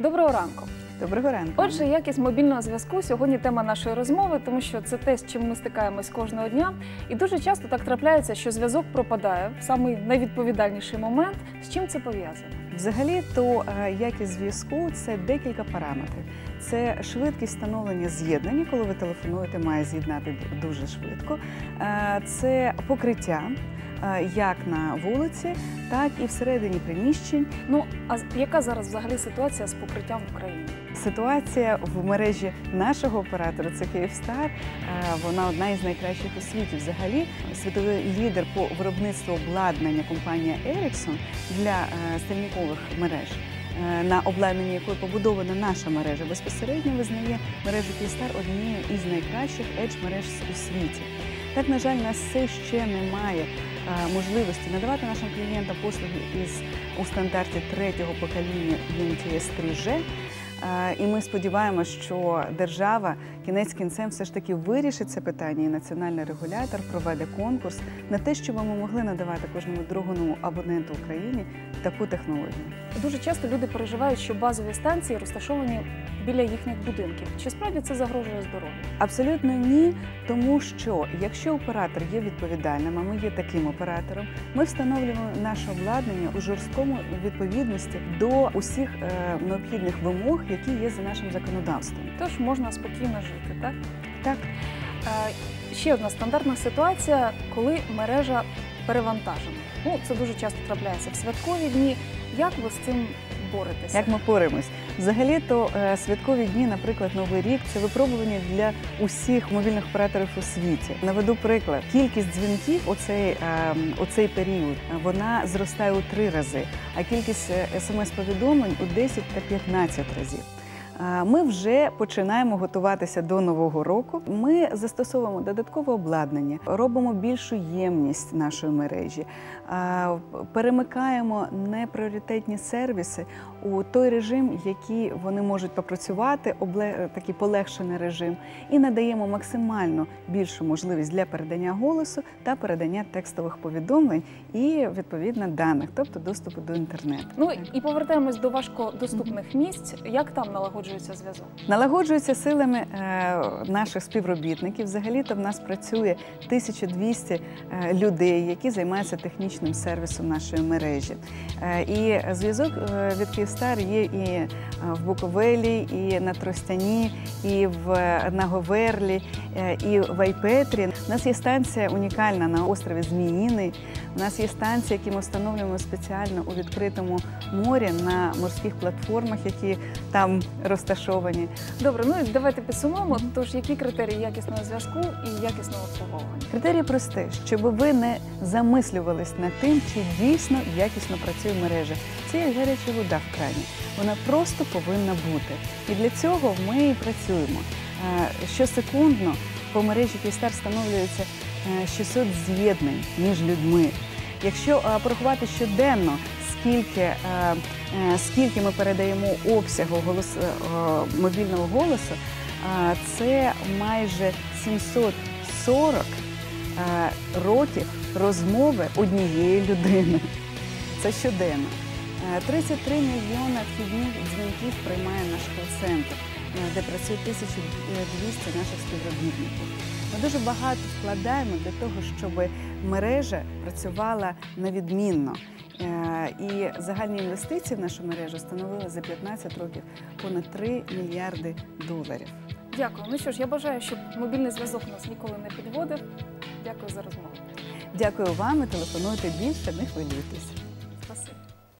Доброго ранку. Доброго ранку. Отже, якість мобільного зв'язку сьогодні тема нашої розмови, тому що це те, з чим ми стикаємось кожного дня. І дуже часто так трапляється, що зв'язок пропадає в самий найвідповідальніший момент. З чим це пов'язано? Взагалі, то е, якість зв'язку це декілька параметрів. Це швидкість встановлення з'єднання, коли ви телефонуєте, має з'єднати дуже швидко. Е, Це покриття. Е, Як на вулиці, так і всередині приміщень. Ну а яка зараз взагалі ситуація з покриттям в Україні? Ситуація в мережі нашого оператора це Київстар. е, Вона одна із найкращих у світі. Взагалі, світовий лідер по виробництву обладнання компанія Ericsson для е, стільникових мереж. На обладнанні якої побудована наша мережа, безпосередньо визнає мережу Київстар однією із найкращих edge мереж у світі. Так, на жаль, нас все ще немає можливості надавати нашим клієнтам послуги із у стандарті третього покоління UMTS 3G. Е, І ми сподіваємося, що держава кінець кінцем все ж таки вирішить це питання, і національний регулятор проведе конкурс на те, щоб ми могли надавати кожному другому абоненту Україні таку технологію. Дуже часто люди переживають, що базові станції розташовані біля їхніх будинків. Чи справді це загрожує здоров'ю? Абсолютно ні, тому що якщо оператор є відповідальним, а ми є таким оператором, ми встановлюємо наше обладнання у жорсткому відповідності до усіх е, необхідних вимог, які є за нашим законодавством. Тож можна спокійно жити, так? Так, Е, Ще одна стандартна ситуація, коли мережа перевантажена. Ну, це дуже часто трапляється в святкові дні. Як ви з цим боретеся? як ми поримось. Взагалі, то е, святкові дні, наприклад, Новий рік це випробування для усіх мобільних операторів у світі. Наведу приклад: кількість дзвінків у цей, у цей період е, вона зростає у три рази, а кількість е, смс-повідомлень у 10 та 15 разів. Ми вже починаємо готуватися до нового року. Ми застосовуємо додаткове обладнання, робимо більшу ємність нашої мережі, перемикаємо непріоритетні сервіси у той режим, який вони можуть попрацювати, такий полегшений режим, і надаємо максимально більшу можливість для передання голосу та передання текстових повідомлень і відповідно даних, тобто доступу до інтернету. Ну і повертаємось до важкодоступних місць. Як там налагоджується зв'язок? Налагоджується силами е, наших співробітників. Взагалі-то в нас працює 1200 е, людей, які займаються технічним сервісом нашої мережі. Е, і зв'язок від Київстар є і в Буковелі, і на Тростяні, і в на Говерлі, е, і в Айпетрі. У нас є станція унікальна на острові Зміїний. У нас є станція, які ми встановлюємо спеціально у відкритому морі на морських платформах, які там розташовані. Добре, ну давайте підсумуємо. Тож які критерії якісного зв'язку і якісного обслуговування? Критерій простий, щоб ви не замислювались над тим, чи дійсно якісно працює мережа. Це як гаряча вода в крані. Вона просто повинна бути. І для цього ми і працюємо. Е, Щосекундно по мережі Київстар встановлюється е, 600 з'єднань між людьми. Якщо е, порахувати щоденно, скільки, е, е, скільки ми передаємо обсягу голос, е, мобільного голосу, це майже 740 е, років розмови однієї людини. Це щоденно. Е, 33 мільйони вхідних дзвінків приймає наш кол-центр, де працює 1200 наших співробітників. Ми дуже багато вкладаємо для того, щоб мережа працювала навідмінно. Е, І загальні інвестиції в нашу мережу становили за 15 років понад 3 мільярди доларів. Дякую. Ну що ж, я бажаю, щоб мобільний зв'язок нас ніколи не підводив. Дякую за розмову. Дякую вам і телефонуйте більше, не хвилюйтесь.